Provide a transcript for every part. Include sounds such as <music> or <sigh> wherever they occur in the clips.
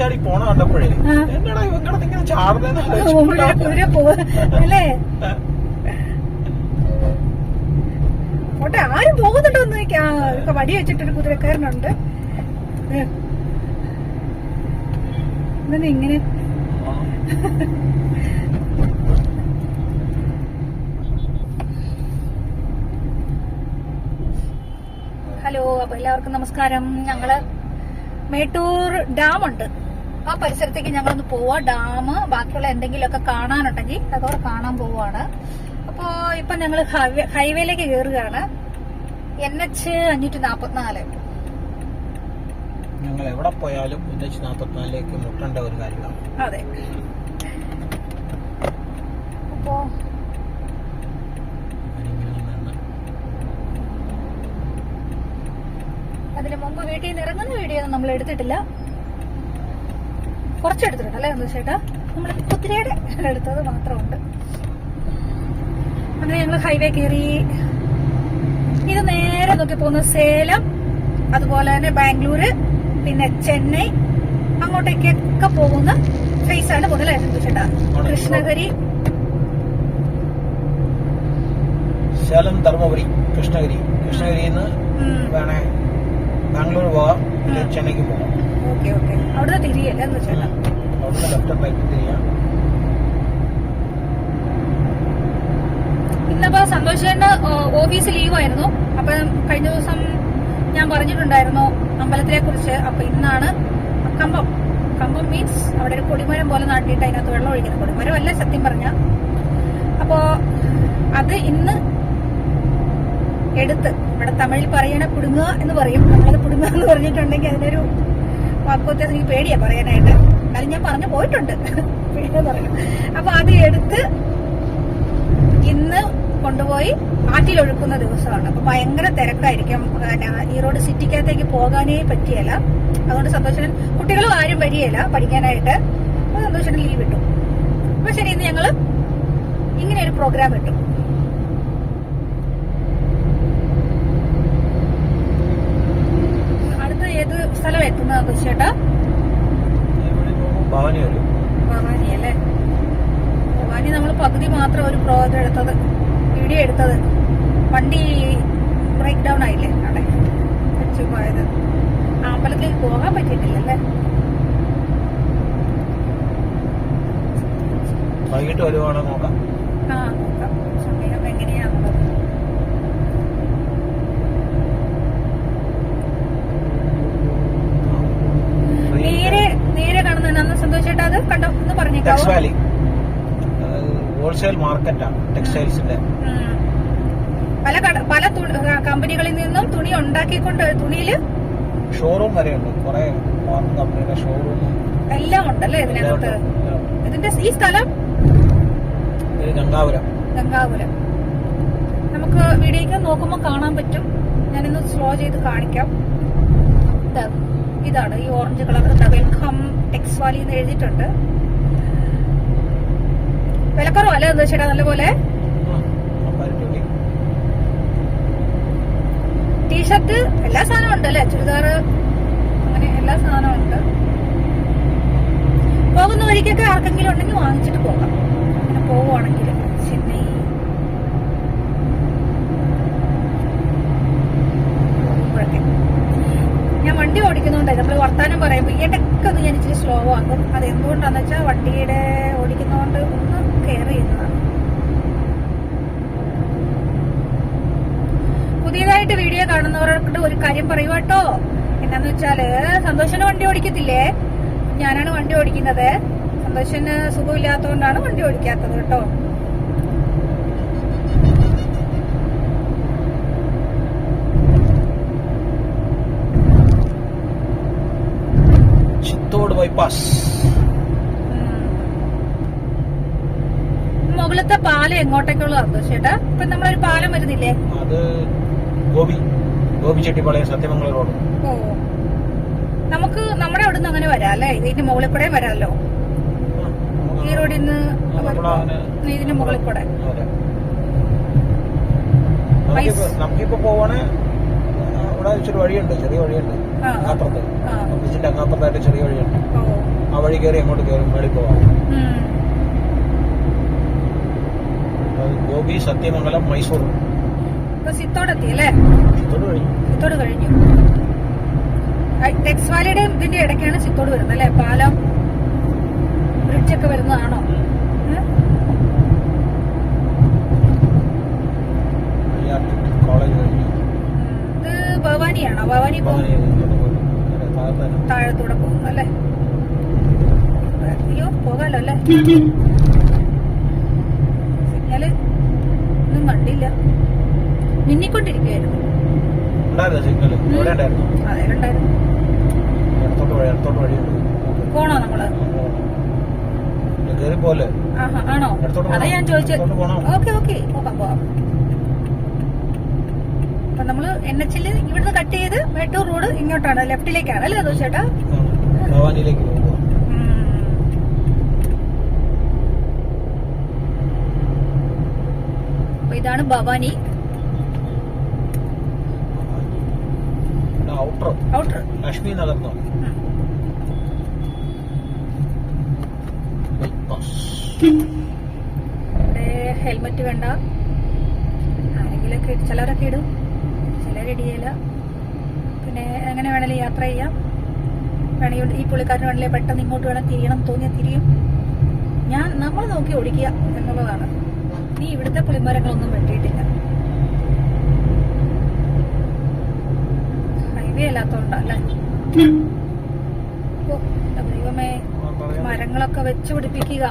ചാടി പോണ കണ്ടപ്പോഴേ. എന്നടാ ഇങ്ങനെ ആരും പോകുന്നുണ്ടോ എന്ന് നോക്കി വടി വെച്ചിട്ടൊരു കുതിരക്കാരനുണ്ട്. ഇങ്ങനെ ഹലോ അപ്പൊ എല്ലാവർക്കും നമസ്കാരം. ഞങ്ങൾ മേട്ടൂർ ഡാം ഉണ്ട് ആ പരിസരത്തേക്ക് ഞങ്ങളൊന്ന് പോവാ. ഡാം ബാക്കിയുള്ള എന്തെങ്കിലുമൊക്കെ കാണാനുണ്ടെങ്കിൽ അതോടെ കാണാൻ പോവാണ്. അപ്പോ ഇപ്പൊ ഞങ്ങൾ ഹൈവേ ഹൈവേയിലേക്ക് കയറുകയാണ് എൻ എച്ച് അഞ്ഞൂറ്റി നാപ്പത്തിനാല് ഞങ്ങൾ എവിടെ പോയാലും എൻ എച്ച് നാപ്പത്തിനാലിലേക്ക് മുട്ടേണ്ട ഒരു കാര്യമാണ്. അതെ. അപ്പോ അതിനു മുമ്പ് വീട്ടിൽ നിന്ന് ഇറങ്ങുന്ന വീഡിയോ ഒന്നും നമ്മൾ എടുത്തിട്ടില്ല. കുറച്ചെടുത്തിട്ടുണ്ട് അല്ലേ എന്താ ചേട്ടാ? നമ്മൾ കുത്തിരിയുടെ എടുത്തത് മാത്രമുണ്ട്. അങ്ങനെ ഞങ്ങൾ ഹൈവേ കയറി. ഇത് നേരെ നോക്കി പോകുന്ന സേലം അതുപോലെ തന്നെ ബാംഗ്ലൂര് പിന്നെ ചെന്നൈ അങ്ങോട്ടേക്കൊക്കെ പോകുന്ന ഫേസ് ആണ് പോകുന്നത് എന്താ ചേട്ടാ? കൃഷ്ണഗിരി. സേലം ധർമ്മപുരി കൃഷ്ണഗിരി. കൃഷ്ണഗിരിന്ന് വേണേ ബാംഗ്ലൂർ പോവാം ചെന്നൈക്ക് പോകാം ഓക്കെ ഓക്കെ അവിടുന്ന് തിരിയല്ലേ ചേട്ടാ തിരിയാം. ഇന്നിപ്പോ സന്തോഷേണ്ട ഓഫീസ് ലീവായിരുന്നു അപ്പൊ കഴിഞ്ഞ ദിവസം ഞാൻ പറഞ്ഞിട്ടുണ്ടായിരുന്നു അമ്പലത്തിനെ കുറിച്ച് അപ്പൊ ഇന്നാണ് കമ്പം. കമ്പം മീൻസ് അവിടെ ഒരു കൊടിമരം പോലെ നാട്ടിയിട്ട് അതിനകത്ത് വെള്ളം ഒഴിക്കുന്ന കൊടിമരം അല്ല സത്യം പറഞ്ഞ. അപ്പോ അത് ഇന്ന് എടുത്ത്. ഇവിടെ തമിഴിൽ പറയണ പുടുങ്ങുക എന്ന് പറയും. നമ്മളത് പുടുങ്ങുക എന്ന് പറഞ്ഞിട്ടുണ്ടെങ്കിൽ അതിനൊരു വാക്കോത്യത്തിന് എനിക്ക് പേടിയാ പറയാനായിട്ട്. കാര്യം ഞാൻ പറഞ്ഞു പോയിട്ടുണ്ട്. <laughs> അപ്പൊ അത് എടുത്ത് ഇന്ന് കൊണ്ടുപോയി ആറ്റിലൊഴുക്കുന്ന ദിവസമാണ്. അപ്പൊ ഭയങ്കര തിരക്കായിരിക്കും. ഈറോഡ് സിറ്റിക്കകത്തേക്ക് പോകാനേ പറ്റിയല്ല അതുകൊണ്ട് സന്തോഷം കുട്ടികളും ആരും വരികയില്ല പഠിക്കാനായിട്ട്. സന്തോഷം ലീവ് ഇട്ടു. അപ്പൊ ശരി ഇന്ന് ഞങ്ങൾ ഇങ്ങനെ ഒരു പ്രോഗ്രാം ഇട്ടു അടുത്ത ഏത് സ്ഥലം എത്തുന്നത് പോകുമ്പോൾ ഭവാനി അല്ലേ? ഭവാനി നമ്മൾ പകുതി മാത്രം ഒരു പ്രോജക്റ്റ് എടുത്തത് വീഡിയോ എടുത്തത്. വണ്ടി ബ്രേക്ക് ഡൗൺ ആയില്ലേ അവിടെ? വെച്ച് പോയത്. ആ അമ്പലത്തിലേക്ക് പോകാൻ പറ്റിയിട്ടില്ലല്ലേ? വൈകിട്ട് വരുവാണോ നോക്കാം. ആ നോക്കാം. സമയം എങ്ങനെയാണുള്ളത് നേരെ നേരെ കാണുന്ന അന്ന് സന്തോഷേട്ടാ അത് കണ്ടോ? പറഞ്ഞേക്കാവോ ഹോൾസെയിൽ മാർക്കറ്റാണ് ടെക്സ്റ്റൈൽസിന്റെ പല പല കമ്പനികളിൽ നിന്നും തുണി ഉണ്ടാക്കിക്കൊണ്ട് തുണിയിൽ ഷോറൂം വരെയുണ്ട് കുറെ കമ്പനിയുടെ ഷോറൂം എല്ലാം ഉണ്ടല്ലേ ഇതിനകത്ത്? ഇതിന്റെ ഈ സ്ഥലം? ഗംഗാപുരം. ഗംഗാപുരം. നമുക്ക് വീഡിയോക്ക് നോക്കുമ്പോൾ കാണാൻ പറ്റും. ഞാനിന്ന് സ്ലോ ചെയ്ത് കാണിക്കാം. ഇതാണ് ഈ orange colour welcome tex valley എന്ന് എഴുതിയിട്ടുണ്ട്. വിലക്കുറവല്ലേ എന്താ ചേട്ടാ നല്ലപോലെ? ടീഷർട്ട് എല്ലാ സാധനവും ഉണ്ട് അല്ലേ? ചുരിദാർ അങ്ങനെ എല്ലാ സാധനവും ഉണ്ട്. പോകുന്ന വഴിക്കൊക്കെ ആർക്കെങ്കിലും ഉണ്ടെങ്കിൽ വാങ്ങിച്ചിട്ട് പോകാം. അങ്ങനെ പോവുകയാണെങ്കിൽ ചെന്നൈ പോകുമ്പോഴൊക്കെ ഞാൻ വണ്ടി നമ്മൾ വർത്താനം പറയുമ്പോൾ ഇടയ്ക്ക് ഒന്ന് ഞാൻ ഇച്ചിരി സ്ലോ ആക്കും. അത് എന്തുകൊണ്ടാന്ന് വെച്ചാൽ വണ്ടിയുടെ ഓടിക്കുന്നതുകൊണ്ട് ഒന്ന് കെയർ ചെയ്യുന്നതാണ്. പുതിയതായിട്ട് വീഡിയോ കാണുന്നവരോട് ഒരു കാര്യം പറയുക കേട്ടോ എന്നാന്ന് വെച്ചാൽ സന്തോഷന് വണ്ടി ഓടിക്കത്തില്ലേ? ഞാനാണ് വണ്ടി ഓടിക്കുന്നത്. സന്തോഷന് സുഖമില്ലാത്തതുകൊണ്ടാണ് വണ്ടി ഓടിക്കാത്തത് കേട്ടോ ബൈപ്പാസ്. മുകളിലത്തെ പാലം എങ്ങോട്ടേക്കുള്ളതാണ് ചേട്ടാ ഇപ്പൊ നമ്മളൊരു പാലം വരുന്നില്ലേ? അത് ഗോപി ഗോപി ചെട്ടിപ്പാളയം സത്യമംഗലം റോഡ്. ഓ. നമുക്ക് നമ്മുടെ അവിടുന്ന് അങ്ങനെ വരാം അല്ലേ? ഇതിന്റെ മുകളിൽ കൂടെ വരാമല്ലോ ഈ റോഡിൽ നിന്ന് ഇതിന്റെ മുകളിൽ കൂടെ. നമുക്കിപ്പോ നമുക്കിപ്പോ ഇവിടെ ഇച്ചിരി വഴിയുണ്ട് ചെറിയ വഴിയുണ്ട്. അപ്പുറത്ത്. ബീച്ചിന്റെ അങ്ങാപ്പുറത്തായിട്ട് ചെറിയ വഴിയുണ്ട്. ആ വഴി കയറി അങ്ങോട്ട് കയറി മേളിൽ പോവാം. ഗോപി സത്യമംഗലം മൈസൂർ. സിത്തോടെത്തി അല്ലേ ഇതോട് കഴിഞ്ഞു. സിത്തോട് കഴിഞ്ഞു. ടെക്സ് വാലിയുടെയും ഇതിന്റെ ഇടയ്ക്കാണ് സിത്തോട് വരുന്നത് അല്ലേ? പാലം ബ്രിഡ്ജ് ഒക്കെ വരുന്നതാണോ ഉം? കോളേജ് കഴിഞ്ഞു ഇത് ഭവാനിയാണോ? ഭവാനി പോകും താഴത്തൂടെ പോകുന്നു അല്ലേ? അയ്യോ പോകാലോ അല്ലേ? സിഗ്നൽ ഒന്നും കണ്ടില്ല. മിന്നിക്കൊണ്ടിരിക്കുകയായിരുന്നു. അതെ ഉണ്ടായിരുന്നു. പോണോ നമ്മൾ? ആണോ? അതാ ഞാൻ ചോദിച്ചത്. Okay okay. പോകാം പോകാം. അപ്പൊ നമ്മൾ എൻ എച്ചിൽ ഇവിടുന്ന് കട്ട് ചെയ്ത് മേട്ടൂർ റോഡ് ഇങ്ങോട്ടാണ് ലെഫ്റ്റിലേക്കാണ് അല്ലേ അതോ ചേട്ടാ? അപ്പൊ ഇതാണ് Bhavani. Outer outer Lakshmi Nagar helmet വേണ്ട. ആരെങ്കിലൊക്കെ ചിലവരൊക്കെ ഇടും. ചിലരിടിയില്ല പിന്നെ എങ്ങനെ വേണേലും യാത്ര ചെയ്യാം. വേണമെങ്കിൽ ഈ പുള്ളിക്കാരന് വേണമെങ്കിൽ പെട്ടെന്ന് ഇങ്ങോട്ട് വേണം തിരിയണം തോന്നിയാൽ തിരിയും. ഞാൻ നമ്മൾ നോക്കി ഓടിക്കുക എന്നുള്ളതാണ്. നീ ഇവിടുത്തെ പുളിമരങ്ങളൊന്നും വെട്ടിയിട്ടില്ല. ഹൈവേ അല്ലാത്തോണ്ടല്ലേ ദൈവമേ. മരങ്ങളൊക്കെ വെച്ച് പിടിപ്പിക്കുക.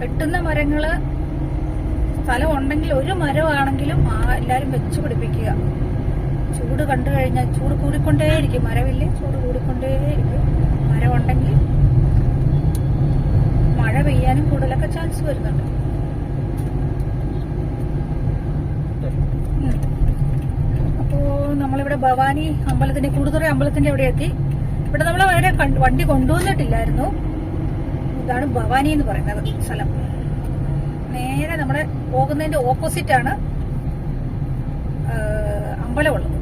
വെട്ടുന്ന മരങ്ങൾ സ്ഥലം ഉണ്ടെങ്കിൽ ഒരു മരമാണെങ്കിലും എല്ലാരും വെച്ച് പിടിപ്പിക്കുക. ചൂട് കണ്ടു കഴിഞ്ഞാൽ ചൂട് കൂടിക്കൊണ്ടേയിരിക്കും. മരമില്ലേ ചൂട് കൂടിക്കൊണ്ടേയിരിക്കും. മരം ഉണ്ടെങ്കിൽ മഴ പെയ്യാനും കൂടുതലൊക്കെ ചാൻസ് വരുന്നുണ്ട്. അപ്പോ നമ്മളിവിടെ ഭവാനി അമ്പലത്തിന്റെ കൂടുതൽ അമ്പലത്തിന്റെ അവിടെ എത്തി ഇവിടെ നമ്മൾ അവിടെ വണ്ടി കൊണ്ടുവന്നിട്ടില്ലായിരുന്നു. ഇതാണ് ഭവാനി എന്ന് പറയുന്നത് സ്ഥലം. നേരെ നമ്മുടെ പോകുന്നതിന്റെ ഓപ്പോസിറ്റ് ആണ് അമ്പലമുള്ളത്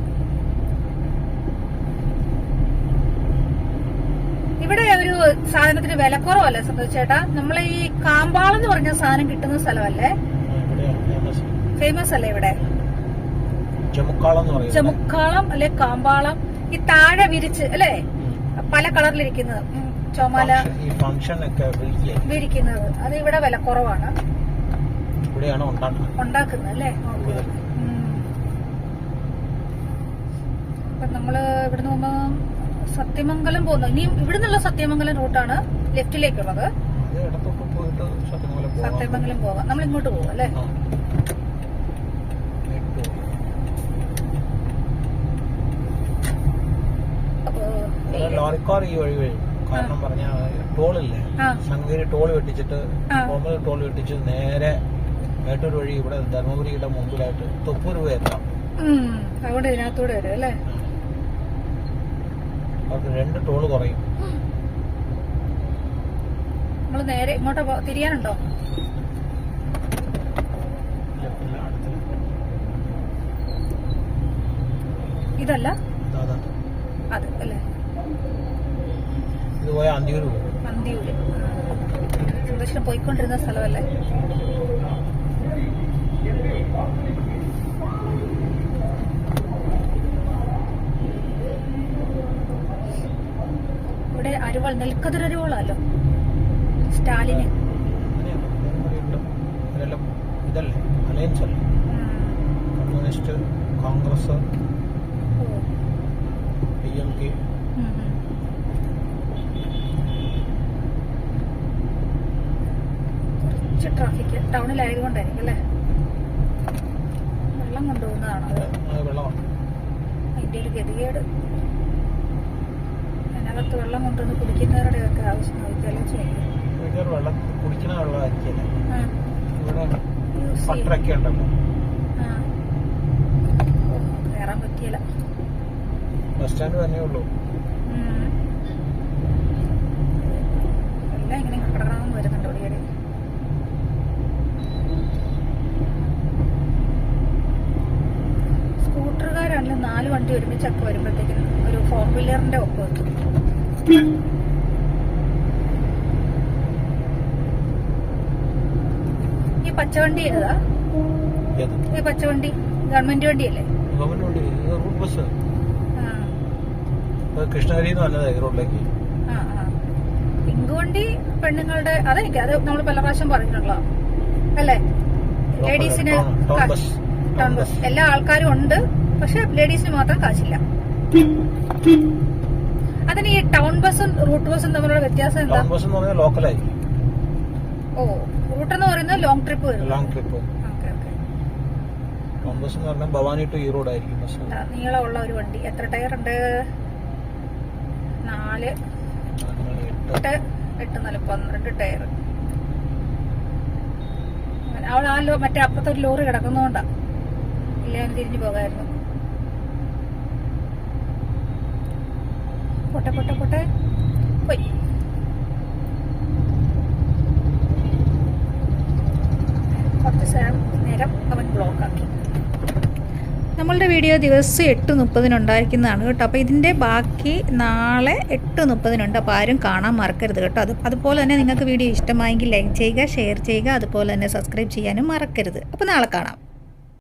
ഇവിടെ ഒരു സാധനത്തിന് വിലക്കുറവല്ലേ സംബന്ധിച്ചേട്ടാ നമ്മളെ ഈ കാമ്പാളം എന്ന് പറഞ്ഞ സാധനം കിട്ടുന്ന സ്ഥലമല്ലേ? ഫേമസ് അല്ലേ ഇവിടെ? ചമുക്കാളം അല്ലെ കാമ്പാളം? ഈ താഴെ വിരിച്ച് അല്ലേ? പല കളറിലിരിക്കുന്നത് ചുമല വിരിക്കുന്നത്. അത് ഇവിടെ വിലക്കുറവാണ് ഉണ്ടാക്കുന്നത്. അല്ലേ? അപ്പൊ നമ്മൾ ഇവിടെ പോകുമ്പോ സത്യമംഗലം പോകുന്നു ഇനിയും നിന്നുള്ള സത്യമംഗലം റൂട്ടാണ് ലെഫ്റ്റിലേക്കുള്ളത്. ഉള്ളത് ഇടത്തോട്ട് പോയിട്ട് സത്യമംഗലം പോവാം. നമ്മൾ ഇങ്ങോട്ട് പോവാം. അല്ലേ ഇവിടെ ലോറിക്കാർ ഈ വഴി വരും. കാരണം പറഞ്ഞ ടോളില്ലേ? ശങ്കരി ടോൾ വെട്ടിച്ചിട്ട് കോമൽ ടോൾ വെട്ടിച്ച് നേരെ മേട്ടൂർ വഴി ഇവിടെ ധർമ്മപുരിയുടെ മുമ്പിലായിട്ട് തൊപ്പൂർ എത്താം. ഉം. അതുകൊണ്ട് ഇതിനകത്തൂടെ വരും അല്ലേ? അവർക്ക് രണ്ട് ടോൾ കുറയും. നമ്മൾ നേരെ ഇങ്ങോട്ട് തിരിയാനുണ്ടോ? ഇതല്ല? ഇതാ, അത് അല്ലേ? ഇത് പോയ അന്തിയൂര് പോകും അന്തിയൂര്. പോയിക്കൊണ്ടിരുന്ന സ്ഥലമല്ലേ? അരുവൾ നെൽക്കതിർ അരുവളല്ലോ സ്റ്റാലിന്. അങ്ങനെയാണ്. ധർമ്മപുരിയുണ്ട്. ഇതല്ലേ? അലയൻസ് അല്ലേ കമ്മ്യൂണിസ്റ്റ് കോൺഗ്രസ് എം കെ. കുറച്ച് ട്രാഫിക് ടൗണിലായതുകൊണ്ടായിരിക്കും അല്ലേ? വെള്ളം കൊണ്ടുപോകുന്നതാണോ അത്? അതിന്റെ ഒരു ഗതികേട്. അതിനകത്ത് വെള്ളം കൊണ്ടുവന്ന് കുടിക്കുന്നവരുടെയൊക്കെ ആവശ്യം നോക്കിയാലും ചെയ്യും. വെള്ളം കുടിക്കുന്ന വെള്ളമായിരിക്കില്ല ആ, ഇവിടെ പട്ടറൊക്കെ ഉണ്ടല്ലോ. ആ. ഓ, കയറാൻ പറ്റിയില്ല. ബസ് സ്റ്റാൻഡ് തന്നെ ഉള്ളൂ. ഉം. എല്ലാം ഇങ്ങനെ കടകടാന്ന് വരുന്നുണ്ട് ഒടിയടി സ്കൂട്ടറുകാർ നാല് വണ്ടി ഒരുമിച്ചൊക്കെ വരുമ്പോഴത്തേക്കും ഒരു വീലറിന്റെ ഒപ്പം എത്തും. ഈ പച്ചവണ്ടി ഏതാ? ഈ പച്ചവണ്ടി ഗവൺമെന്റ് വണ്ടിയല്ലേ? ഗവൺമെന്റ് വണ്ടി ഇത് റൂട്ട് ബസ്. ആ. അത് കൃഷ്ണഗിരി എന്ന് വന്നതാ ഈ റോഡിലേക്ക് ആ ആ. പിങ്ക് വണ്ടി പെണ്ണുങ്ങളുടെ അതെനിക്ക് അത് നമ്മൾ പല പ്രാവശ്യം പറഞ്ഞിട്ടുള്ള അല്ലേ? ലേഡീസിന് ടൗൺ ബസ് എല്ലാ ആൾക്കാരും ഉണ്ട് പക്ഷെ ലേഡീസിന് മാത്രം കാശില്ല. അതിന് ഈ ടൗൺ ബസ്സും റൂട്ട് ബസ്സും തമ്മിലുള്ള വ്യത്യാസം എന്താ? ടൗൺ ബസ് എന്ന് പറഞ്ഞാൽ ലോക്കലായി. ഓ റൂട്ട് എന്ന് പറയുന്നത് ലോങ് ട്രിപ്പ് വരും. ലോങ് ട്രിപ്പ് ടൗൺ ബസ് എന്ന് പറഞ്ഞാൽ ഭവാനി ടു ഈറോഡ് ആയിരിക്കും ബസ്. നീളമുള്ള ഒരു വണ്ടി. എത്ര ടയർ ഉണ്ട്? നാല്. എട്ട്. എട്ട് നാല് പന്ത്രണ്ട് ടയർ. അവിടെ ആ മറ്റേ അപ്പുറത്തെ ഒരു ലോറി കിടക്കുന്നോണ്ടാ ഇല്ല അവന് തിരിഞ്ഞു പോകായിരുന്നു. പൊട്ടെ പൊട്ടെ പൊട്ടെ. പോയി. കുറച്ച് നേരം അവൻ ബ്ലോക്കാക്കി നമ്മളുടെ വീഡിയോ ദിവസം എട്ട് മുപ്പതിനുണ്ടായിരിക്കുന്നതാണ് കേട്ടോ. അപ്പോൾ ഇതിന്റെ ബാക്കി നാളെ എട്ട് മുപ്പതിനുണ്ട്. അപ്പോൾ ആരും കാണാൻ മറക്കരുത് കേട്ടോ. അത് അതുപോലെ തന്നെ നിങ്ങൾക്ക് വീഡിയോ ഇഷ്ടമായെങ്കിൽ ലൈക്ക് ചെയ്യുക ഷെയർ ചെയ്യുക അതുപോലെ തന്നെ സബ്സ്ക്രൈബ് ചെയ്യാനും മറക്കരുത്. അപ്പോൾ നാളെ കാണാം.